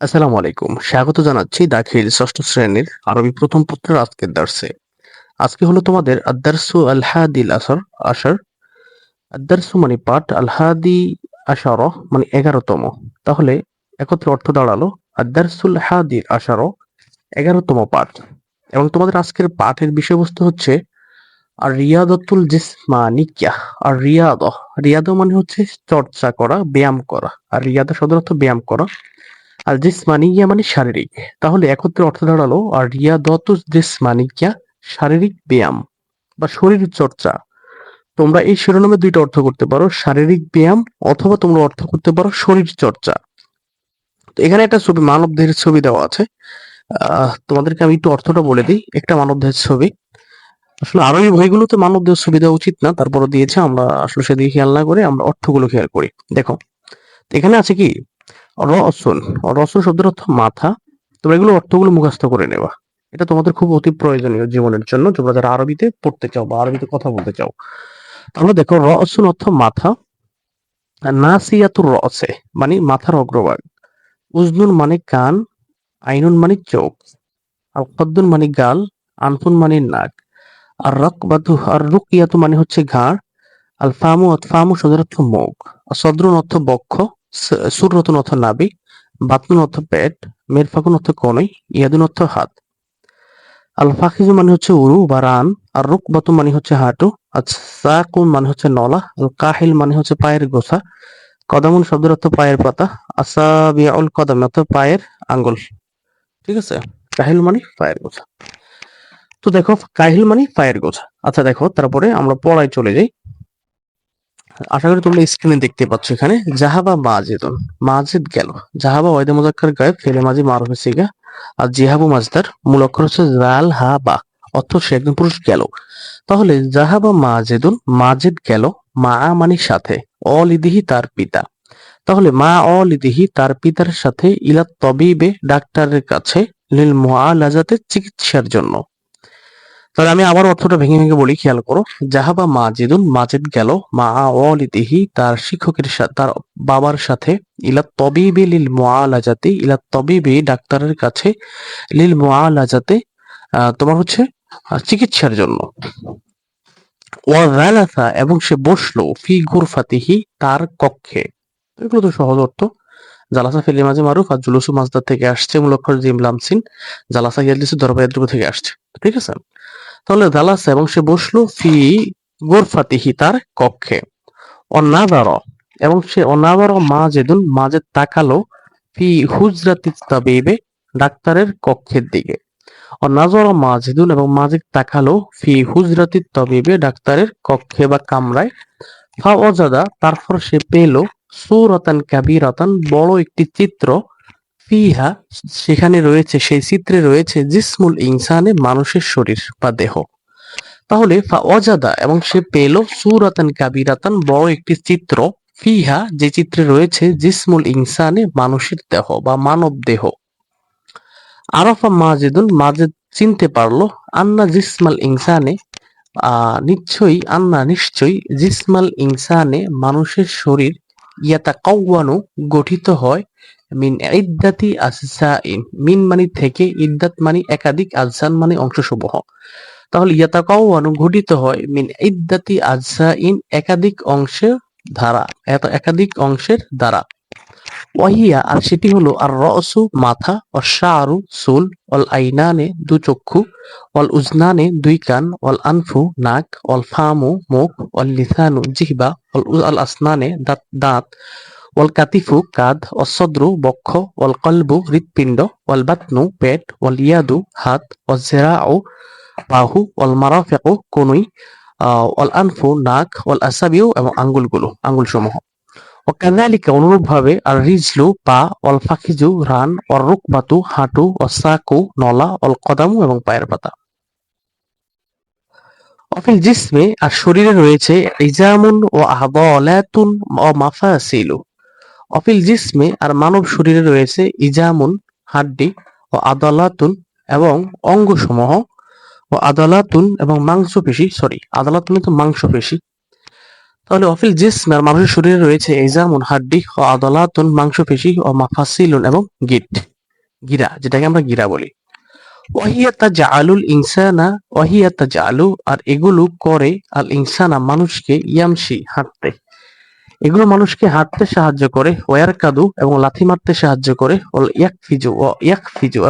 আসসালামু আলাইকুম। স্বাগত জানাচ্ছি দাখিল ষষ্ঠ শ্রেণির আরবি প্রথম পত্রের আজকের দার্সে। আজকে হলো তোমাদের আদারসু আল হাদিল আসর আসার। আদারসু মানে পাঠ, আলহাদি আশার মানে এগারোতম। তাহলে একত্রে অর্থ দাঁড়াল আদারসুল হাদির আশার এগারোতম পাঠ। এবং তোমাদের আজকের পাঠের বিষয়বস্তু হচ্ছে আর রিয়াদতুল জিসমানিকা আর রিয়াদ রিয়াদ মানে হচ্ছে চর্চা করা, ব্যায়াম করা। আর রিয়াদা সদর অর্থ ব্যায়াম করা। আর জিসমানিয়া মানে শারীরিক। তাহলে একত্রে অর্থ দাঁড়াল, আর রিয়া রিয়াদত জিসমানিয়া শারীরিক ব্যায়াম বা শরীর চর্চা। তোমরা এই শিরোনামে দুইটা অর্থ করতে পারো, শারীরিক ব্যায়াম অথবা তোমরা অর্থ করতে পারো শরীর চর্চা। তো এখানে একটা ছবি মানব দেহের ছবি দেওয়া আছে। তোমাদেরকে আমি একটু অর্থটা বলে দিই, একটা মানব দেহের ছবি। আসলে আরবি বইগুলোতে মানব দেহের ছবি দেওয়া উচিত না তারপরে দিয়েছে, আমরা আসলে সেদিকে খেয়াল না করে আমরা অর্থগুলো খেয়াল করি। দেখো এখানে আছে কি? রসুন রসুন শব্দের অর্থ মাথা। তোমরা এগুলো অর্থগুলো মুখস্থ করে নেওয়া এটা তোমাদের খুব অতি প্রয়োজনীয় জীবনের জন্য। তোমরা যারা আরবিতে পড়তে চাও বা আরবিতে কথা বলতে চাও, তাহলে দেখো রসুন অর্থ মাথা। নাসিয়াতুর রসে মানে মাথার অগ্রভাগ। উজনুন মানে কান, আইনুন মানে চোখ। আর কদ্দুন মানে গাল, আনফুন মানে নাক। আর রক বাতু আর রুকিয়াতু মানে হচ্ছে ঘাড়। আল ফামু ফামু সদর অর্থ মুখ। আর সদরুন অর্থ বক্ষ। সুররতুন অর্থ নাবি, বাতনুন অর্থ পেট, মেরফাকুন অর্থ কনই ইয়াদুন অর্থ হাত। আল ফাখিজু মানে হচ্ছে উরু বা রান আর রুকবাতু মানে হচ্ছে হাঁটু আর সাকুন মানে হচ্ছে নলা আল কাহিল মানে হচ্ছে পায়ের গোছা, কদামুন শব্দের অর্থ পায়ের পাতা আসাবিয়াউল কদম অর্থ পায়ের আঙ্গুল। ঠিক আছে? কাহিল মানে পায়ের গোছা। তো দেখো, কাহিল মানে পায়ের গোছা। আচ্ছা দেখো, তারপরে আমরা পড়ায় চলে যাই। আশা করি তোমরা স্ক্রিনে দেখতে পাচ্ছ এখানে, জাহাবা মাজেদুন মাজেদ গেল। জাহাবা ওয়াইদে মুজাক্কার গায়েব, ফেলে মাঝি মারুফে সিগা। আর জিহাবু মাজদার, মূল অক্ষর হচ্ছে জাল হা বা, অর্থ সে একজন পুরুষ গেল। তাহলে জাহাবা মাজেদুন, মাজেদ গেল মা মানে সাথে, অলিদিহি তার পিতা। তাহলে মা অলিদিহি তার পিতার সাথে ইলা তবিবে ডাক্তারের কাছে, লিল মুআলাজাতে চিকিৎসার জন্য। তাহলে আমি আবার অর্থটা ভেঙে ভেঙে বলি খেয়াল করো। জাহাবা মাজিদুন মাজিদ গেল মা ওয়ালিদিহি তার শিক্ষকের সাথে তার বাবার সাথে ইলা তবিবি লিল মুআলাজাতি ইলা তবিবি ডাক্তারের কাছে লিল মুআলাজাতে আহ, তোমার হচ্ছে চিকিৎসার জন্য। ওয়া জালাসা এবং সে বসল ফি গুরফাতিহি তার কক্ষে। এগুলো তো সহজ অর্থ। জালাসা ফিলি মাঝে মারুফ আর জুলুসু মাজদার থেকে আসছে মূল অক্ষর জিম লামসিন। জালাসা ইয়াদলিসু দরবায়দ্রুপ থেকে আসছে। ঠিক আছে? তাহলে জালাসা এবং সে বসল ফি গোরফাতিহি তার কক্ষে। অনাদার, এবং সে অনাদার মাজেদুন, মাজেদ তাকালো ফি হুজরাতি তাবিবে ডাক্তারের কক্ষের দিকে। অনাজর মাজেদুন এবং মাজেদ তাকালো ফি হুজরাতি তবিবে ডাক্তারের কক্ষে বা কামরায়। ফা অজাদা তারপর সে পেল সৌরতান কাবিরাতান, বড় একটি চিত্র ফিহা সেখানে রয়েছে, সেই চিত্রে রয়েছে জিসমুল ইনসানে মানুষের শরীর বা দেহ। তাহলে অজাদা এবং সে পেল সুরাতান কাবিরাতান বড় একটি চিত্র। ফিহা যে চিত্রে রয়েছে জিসমুল ইনসানে মানুষের দেহ বা মানব দেহ। আরাফা মাজেদুন মাজেদ চিনতে পারল, আন্না জিসমাল ইনসানে নিশ্চয়ই, আন্না নিশ্চয়ই জিসমাল ইনসানে মানুষের শরীর ইয়াতা কাউয়ানু গঠিত হয় মিন ইদ্দাতি আজসাইন মিন মানি থেকে, ইদ্দাত মানি একাধিক আজসান মানে অংশসমূহ। তাহলে ইয়াতাকাওয়ানু গঠিত হয় মিন ইদ্দাতি আজসাইন একাধিক অংশের ধারা এত একাধিক অংশের দ্বারা। ওয়াহিয়া, আর সেটি হলো আর রসু মাথা ও শাহরু চুল অল আইনানে দু চক্ষু অল উজনানে দুই কান অল আনফু নাক অল ফামু মুখ অল লিসানু জিহবা অল আল আসনানে দাঁত দাঁত ওয়াল কাতিফু কাঁধ অসদ্রু বক্ষ ওয়াল কলবু হৃৎপিণ্ড ওয়াল বাতনু পেট ওয়াল ইয়াদু হাত ওয়াল জেরাউ বাহু ওয়াল মারাফেকু কনুই ওয়াল আনফু নাক ওয়াল আসাবিউ এবং আঙ্গুলগুলো আঙ্গুল সমূহ ও কাযালিকা অনুরূপভাবে আর রিজলু পা ওয়াল ফাখিজু রান ওয়াল রুকবাতু হাঁটু ও সাকু নলা ওয়াল কদামু এবং পায়ের পাতা। অফিল জিসমে আর শরীরে রয়েছে ইজামুন ও আহদালাতুন ও মাফাসিলু। অফিল জিসমে আর মানব শরীরে রয়েছে ইজামুন, হাড্ডি ও আদালাতুন এবং অঙ্গসমূহ ও আদালাতুন এবং মাংসপেশি সরি আদালাতুন তো মাংসপেশি। তাহলে অফিল জিসমে আর মানুষের শরীরে রয়েছে ইজামুন, হাড্ডি ও আদালাতুন, মাংসপেশি ও মাফাসিলুন এবং গিট, গিরা, যেটাকে আমরা গিরা বলি। ওয়াহিয়াতা জাআলুল ইনসানা ওয়াহিয়াতা জাআলু আর এগুলো করে আল ইনসানা, মানুষকে ইয়ামশি, হাঁটতে। এগুলো মানুষকে হাঁটতে সাহায্য করে, ওয়ার কাদু এবং লাথি মারতে সাহায্য করে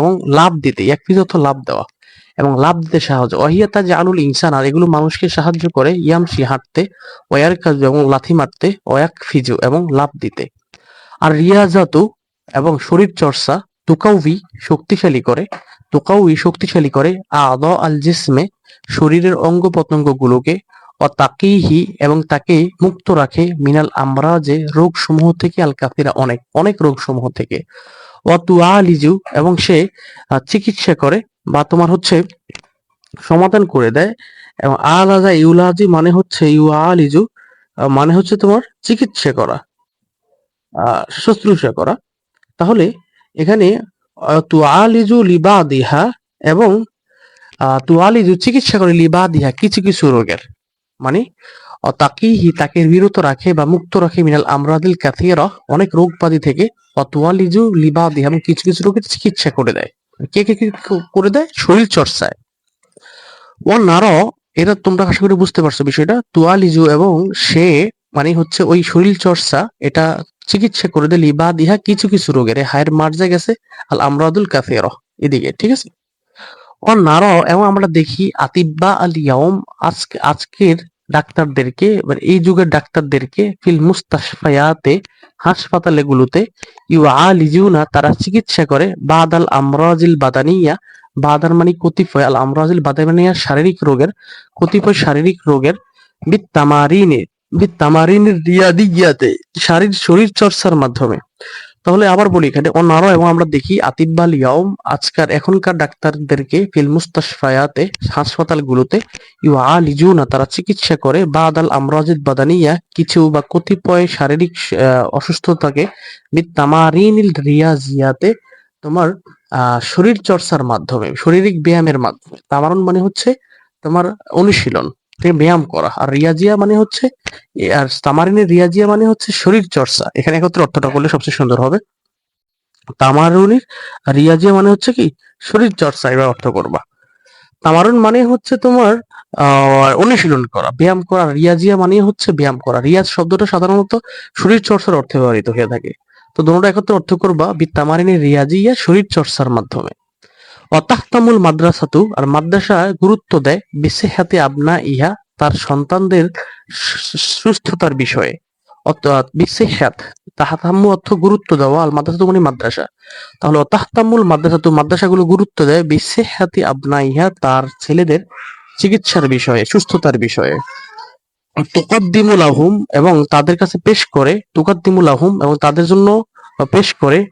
এবং লাভ দিতে, ইয়াক অর্থ লাভ দেওয়া এবং লাভ দিতে সাহায্য। অহিয়াতা যে আনুল ইনসান, আর এগুলো মানুষকে সাহায্য করে ইয়ামসি হাঁটতে, ওয়ার কাদু এবং লাথি মারতে, ওয়াক ফিজু এবং লাভ দিতে। আর রিয়াজাতু এবং শরীর চর্চা তুকাউভি শক্তিশালী করে তুকাউই শক্তিশালী করে, আদ আল জিসমে শরীরের অঙ্গ প্রত্যঙ্গ গুলোকে ও তাকিহি এবং তাকে মুক্ত রাখে মিনাল আমরাজে রোগ সমূহ থেকে আল কাফিরা অনেক অনেক রোগ সমূহ থেকে। ও তুআলিজু এবং সে চিকিৎসা করে বা তোমার হচ্ছে সমাধান করে দেয়। এবং আলাদা ইউলাজি মানে হচ্ছে ইউআলিজু মানে হচ্ছে তোমার চিকিৎসা করা শুশ্রূষা করা। তাহলে এখানে আহ, তুআলিজু লিবাদিহা এবং আহ, তুআলিজু চিকিৎসা করে লিবাদিহা কিছু কিছু রোগের। মানে অ তাকিহি তাকে বিরত রাখে বা মুক্ত রাখে মিনাল আমরাদিল কাথিরা। অনেক রোগ ব্যাধি থেকে অতুয়ালিজু লিবাদিহা এবং কিছু কিছু রোগের চিকিৎসা করে দেয়। কে কে করে দেয়? শরীর চর্চায়। ও নার এটা তোমরা আশা করি বুঝতে পারছ বিষয়টা। তুয়ালিজু এবং সে মানে হচ্ছে ওই শরীর চর্চা, এটা চিকিৎসা করে দেয় লিবাদ ইহা কিছু কিছু রোগের। হায়ের মার্জা গেছে আল আমরাদুল কাফের এদিকে, ঠিক আছে? এবং আমরা দেখি আতিব্বা আল ইয়াউম, আজকে, আজকের ডাক্তারদেরকে মানে এই যুগের ডাক্তারদেরকে ফিল মুস্তাশফায়াতে হাসপাতালে গুলোতে ইউ আলিজুনা তারা চিকিৎসা করে। বাদাল আমরাজিল বাদানিয়া, বাদার মানে কতিপয়, আল আমরাজিল বাদানিয়া শারীরিক রোগের, কতিপয় শারীরিক রোগের বিত্তামারিনে, বিত্তামারিনের রিয়াদিয়াতে, শারীর, শরীর চর্চার মাধ্যমে। তাহলে আবার বলি এখানে অন্যারো এবং আমরা দেখি আতিব্বাল ইয়াউম আজকার এখনকার ডাক্তারদেরকে ফিল মুস্তাশফায়াতে হাসপাতালগুলোতে আলিজুনা তারা চিকিৎসা করে। বাদাল আমরাজিদ বাদানিয়া কিছু বা কতিপয় শারীরিক অসুস্থতাকে বিত্তামারিনিল রিয়াজিয়াতে তোমার শরীর চর্চার মাধ্যমে, শারীরিক ব্যায়ামের মাধ্যমে। তামারুন মানে হচ্ছে তোমার অনুশীলন। থেকে ব্যায়াম করা। আর রিয়াজিয়া মানে হচ্ছে আর তামারিনের রিয়াজিয়া মানে হচ্ছে শরীর চর্চা। এখানে একত্রে অর্থটা করলে সবচেয়ে সুন্দর হবে। তামারুনির রিয়াজিয়া মানে হচ্ছে কি? শরীর চর্চা, এবার অর্থ করবা। তামারুন মানে হচ্ছে তোমার অনুশীলন করা, ব্যায়াম করা। রিয়াজিয়া মানে হচ্ছে ব্যায়াম করা। রিয়াজ শব্দটা সাধারণত শরীর চর্চার অর্থে ব্যবহৃত হয়ে থাকে। তো দুটোটা একত্রে অর্থ করবা বিত্তামারিনের রিয়াজিয়া শরীর চর্চার মাধ্যমে। অতাহতামুল মাদ্রাসাতু আর মাদ্রাসা গুরুত্ব দেয় বিশেহাতে আবনা ইহা তার সন্তানদের সুস্থতার বিষয়ে। অর্থ গুরুত্ব দেওয়া আল মাদ্রাসাতু মানে মাদ্রাসা। তাহলে অতাহতামুল মাদ্রাসাতু মাদ্রাসাগুলো গুরুত্ব দেয় বিশেহাতি ইহা তার ছেলেদের চিকিৎসার বিষয়ে, সুস্থতার বিষয়ে। তুকাদ্দিমুল আহুম এবং তাদের কাছে পেশ করে তুকাদ্দিমুল আহুম এবং তাদের জন্য পেশ করে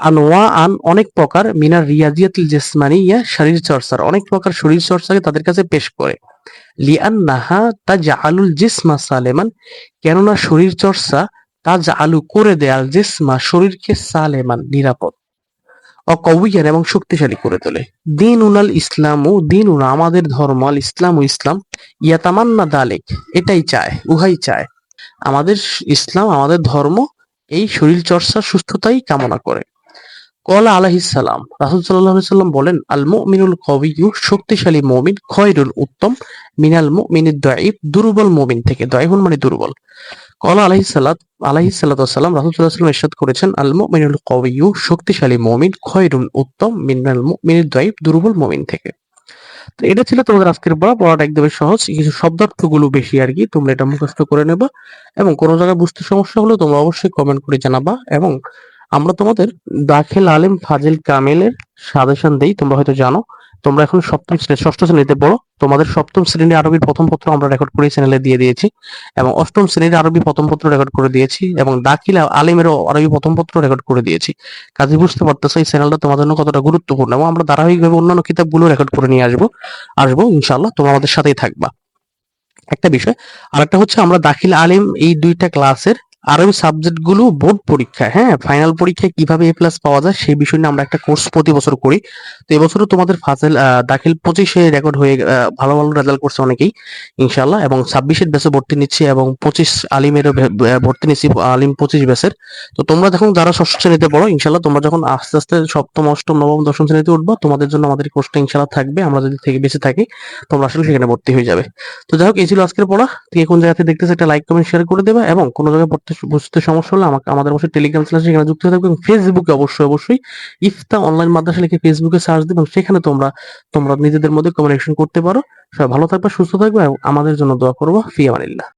আনোয়া আন অনেক প্রকার মিনার রিয়াজিয়াতিল জিসমানিয়া শরীর চর্চার, অনেক প্রকার শরীর চর্চাকে তাদের কাছে পেশ করে। লিয়ান নাহা তা জাআলুল জিসমা সালেমান, কেননা শরীর চর্চা তা জাআলু করে দেয় আল জিসমা শরীরকে সালেমান, নিরাপদ অকউয়ান এবং শক্তিশালী করে তোলে। দিন উনাল ইসলাম ও দিন উনা আমাদের ধর্ম, আল ইসলাম ও ইসলাম, ইয়াতামান্না দালেক, এটাই চায়, উহাই চায়। আমাদের ইসলাম, আমাদের ধর্ম, এই শরীর চর্চা সুস্থতাই কামনা করে। কলা আলাহিসাল্লাম রাসুল সাল্লাহ সাল্লাম বলেন আল মুমিনুল কবিয়ু শক্তিশালী মমিন, খয়রুল উত্তম, মিনাল মুমিনিদ দাইফ দুর্বল মমিন থেকে দাইফুন মানে দুর্বল। কলা আলাহিসাল্লাত আলাহিসাল্লাম রাসুল সাল্লাহ সাল্লাম ইরশাদ করেছেন আল মুমিনুল কবিয়ু শক্তিশালী মমিন, খয়রুল উত্তম, মিনাল মুমিনিদ দাইফ দুর্বল মমিন থেকে। তো এটা ছিল তোমাদের আজকের পড়া। পড়াটা একদমই সহজ। কিছু শব্দার্থগুলো বেশি আর কি, তোমরা এটা মুখস্থ করে নেবা এবং কোনো জায়গায় বুঝতে সমস্যা হলে তোমরা অবশ্যই কমেন্ট করে জানাবা এবং আমরা তোমাদের দাখিল আলেম ফাজিল কামেলের সাজেশন দেই, তোমরা হয়তো জানো। তোমরা এখন সপ্তম শ্রেণি ষষ্ঠ শ্রেণীতে পড়ো। তোমাদের সপ্তম শ্রেণির আরবির প্রথম পত্র আমরা রেকর্ড করে চ্যানেলে দিয়ে দিয়েছি এবং অষ্টম শ্রেণির আরবি প্রথম পত্র রেকর্ড করে দিয়েছি এবং দাখিল আলেমেরও আরবি প্রথম পত্র রেকর্ড করে দিয়েছি। কাজে বুঝতে পারতেছো, এই চ্যানেলটা তোমাদের জন্য কতটা গুরুত্বপূর্ণ এবং আমরা ধারাবাহিকভাবে অন্যান্য কিতাবগুলো রেকর্ড করে নিয়ে আসব। আসব ইনশাল্লাহ তোমরা আমাদের সাথেই থাকবা। একটা বিষয় আর একটা হচ্ছে আমরা দাখিল আলিম এই দুইটা ক্লাসের আরবি সাবজেক্টগুলো বোর্ড পরীক্ষা হ্যাঁ? ফাইনাল পরীক্ষায় কীভাবে এ প্লাস পাওয়া যায় সেই বিষয় নিয়ে আমরা একটা কোর্স প্রতি বছর করি। তো এবছরও তোমাদের ফাজেল দাখিল পঁচিশে রেকর্ড হয়ে ভালো ভালো রেজাল্ট করছে অনেকেই ইনশাল্লাহ এবং ছাব্বিশের ব্যাচে ভর্তি নিচ্ছি এবং পঁচিশ আলিমেরও ভর্তি নিচ্ছি, আলিম পঁচিশ ব্যাচের তো তোমরা যখন যারা ষষ্ঠ শ্রেণীতে পড়ো ইনশাল্লাহ তোমরা যখন আস্তে আস্তে সপ্তম, অষ্টম, নবম, দশম শ্রেণীতে উঠবো, তোমাদের জন্য আমাদের কোর্সটা ইনশাল্লাহ থাকবে। আমরা যদি থেকে বেঁচে থাকি, তোমরা আসলে সেখানে ভর্তি হয়ে যাবে। তো যাই হোক, এই ছিল আজকের পড়া। তুই কোন জায়গাতে দেখতেছে, একটা লাইক কমেন্ট শেয়ার করে দেবে এবং কোনো জায়গায় পড়তে বুঝতে সমস্যা হলে আমাকে, আমাদের অবশ্যই টেলিগ্রাম চ্যানেল সেখানে যুক্ত হয়ে থাকবে এবং ফেসবুকে অবশ্যই অবশ্যই ইফতা অনলাইন মাদ্রাসা লিখে ফেসবুকে সার্চ দিবে এবং সেখানে তোমরা তোমরা নিজেদের মধ্যে কমিউনিকেশন করতে পারো। সবাই ভালো থাকবে, সুস্থ থাকবে আমাদের জন্য দোয়া করব। ফিয়া আমানিল্লাহ।